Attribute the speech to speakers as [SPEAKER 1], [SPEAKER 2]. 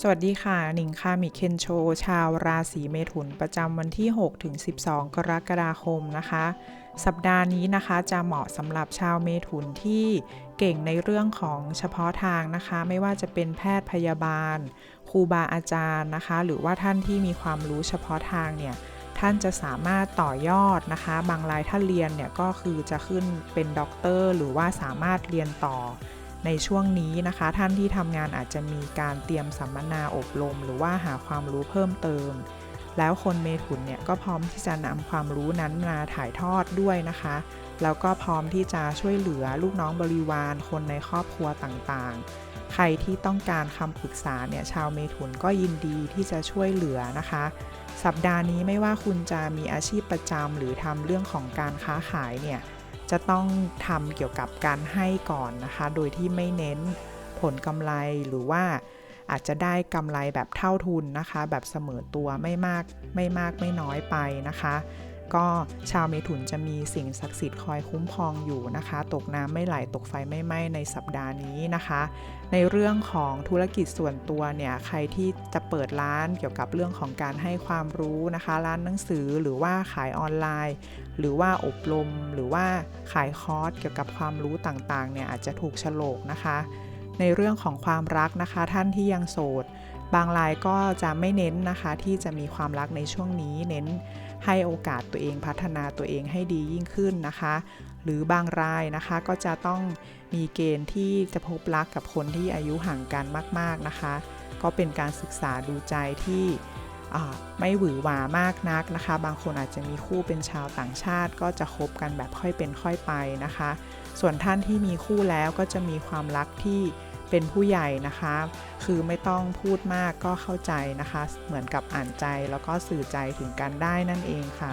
[SPEAKER 1] สวัสดีค่ะ หนิงค่ะมิเคนโช ชาวราศีเมถุนประจำวันที่ 6 ถึง 12 กรกฎาคมนะคะ สัปดาห์นี้นะคะจะเหมาะสำหรับชาวเมถุนที่เก่งในเรื่องของเฉพาะทางนะคะ ไม่ว่าจะเป็นแพทย์พยาบาลครูบาอาจารย์นะคะ หรือว่าท่านที่มีความรู้เฉพาะทางเนี่ยท่านจะสามารถต่อยอดนะคะ บางรายท่านเรียนเนี่ยก็คือจะขึ้นเป็นด็อกเตอร์หรือว่าสามารถเรียนต่อ ในช่วงนี้นะคะ ท่านที่ทำงานอาจจะมีการเตรียมสัมมนาอบรม หรือว่าหาความรู้เพิ่มเติม แล้วคนเมถุนเนี่ยก็พร้อมที่จะนำความรู้นั้นมาถ่ายทอดด้วยนะคะ แล้วก็พร้อมที่จะช่วยเหลือลูกน้องบริวารคนในครอบครัวต่างๆ ใครที่ต้องการคำปรึกษาเนี่ยชาวเมถุนก็ยินดีที่จะช่วยเหลือนะคะ สัปดาห์นี้ไม่ว่าคุณจะมีอาชีพประจำหรือทำเรื่องของการค้าขายเนี่ย จะต้องทำเกี่ยวกับการให้ก่อนนะคะ โดยที่ไม่เน้นผลกำไรหรือว่าอาจจะได้กำไรแบบเท่าทุนนะคะ แบบเสมอตัวไม่มากไม่มากไม่น้อยไปนะคะ ก็ชาวเมถุนจะมีสิ่งศักดิ์สิทธิ์คอยคุ้มครองอยู่นะคะ ตกน้ำไม่ไหลตกไฟไม่ไหม้ในสัปดาห์นี้นะคะ ในเรื่องของธุรกิจส่วนตัวเนี่ยใครที่จะเปิดร้านเกี่ยวกับเรื่องของการให้ความรู้นะคะ ร้านหนังสือหรือว่าขายออนไลน์ หรือว่าอบรมหรือว่าขายคอร์สเกี่ยวกับความรู้ต่างๆเนี่ยอาจจะถูกฉลกนะคะ ในเรื่องของความรักนะคะ ท่านที่ยังโสด บางรายก็จะไม่เน้นนะคะ ที่จะมีความรักในช่วงนี้ เน้นให้โอกาสตัวเองพัฒนาตัวเองให้ดียิ่งขึ้นนะคะ หรือบางรายนะคะก็จะต้องมีเกณฑ์ที่จะพบรักกับคนที่อายุห่างกันมาก ๆนะคะ ก็เป็นการศึกษาดูใจที่ ไม่หวือหวามากนักนะคะ บางคนอาจจะมีคู่เป็นชาวต่างชาติ ก็จะคบกันแบบค่อยเป็นค่อยไปนะคะ ส่วนท่านที่มีคู่แล้วก็จะมีความรักที่เป็นผู้ใหญ่นะคะ คือไม่ต้องพูดมากก็เข้าใจนะคะ เหมือนกับอ่านใจแล้วก็สื่อใจถึงกันได้นั่นเองค่ะ